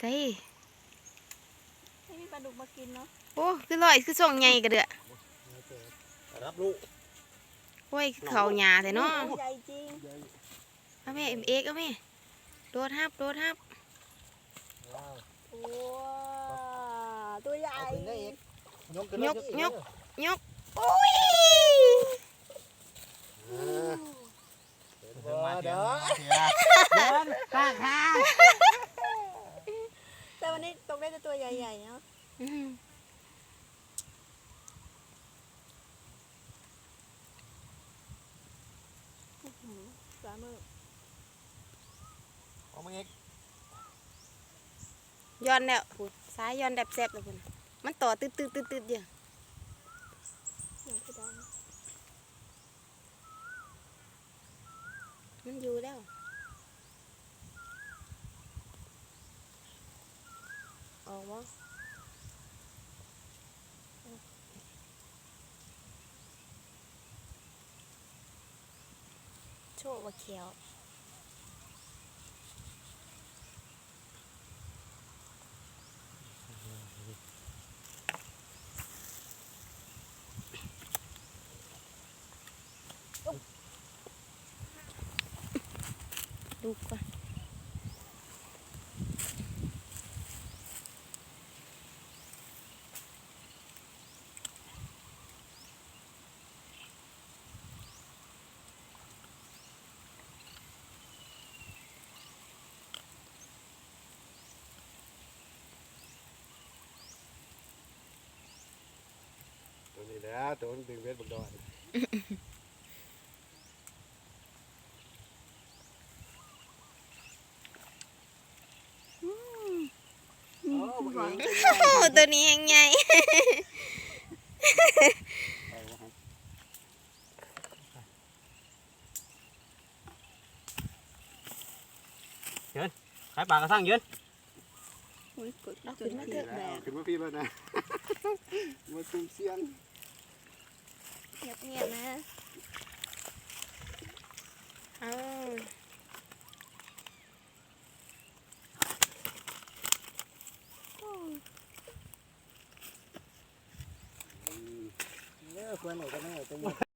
ใส่ไม่มีปลาดุกมากินเนาะโอ้คือลอยคือส่งใหญ่กระเดือรับลูกโอ้ยคือเขาหยาแต่เนาะใหญ่จริงเอาแม่เอ็มเอ็กเอาแม่โดดฮับโดดฮับว้าวว้าวตัวใหญ่เอาขึ้นได้อีกยกขึ้นยกขึ้นยกยกโอ้ยอ่าเดี๋ยวเดี๋ยวเดี๋ยวข้างข้าง แต่วันนี้ตกได้แต่ตัว ใหญ่ๆเนาะอืมอื้อหือปลาหมึกเอามาอีกย้อนแล้วพูดซ้ายย้อนแดบแซบแล้วพุ่นมันต่อตืดตืดตืดตืดอยู่หนังคือดมันอยู่แล้ว ออกวะโชว์ว่าเขียวดูก่อน นี้แหละตัวมันดึงเวทบักดอนโอ้บักเองโอ้ตัวนี้ยังไงเอาวะครับขายปลากระทั่งยืนำอุ้ยกดเอาจขึ้นนมาเสีเถยอะแบเอาบขึ้นมาพี่แล้วนะ มาตุ้มเสียง เงียบเงียบๆนะเอาเนี่ยควรไหนก็ไม่เอาตัวนี้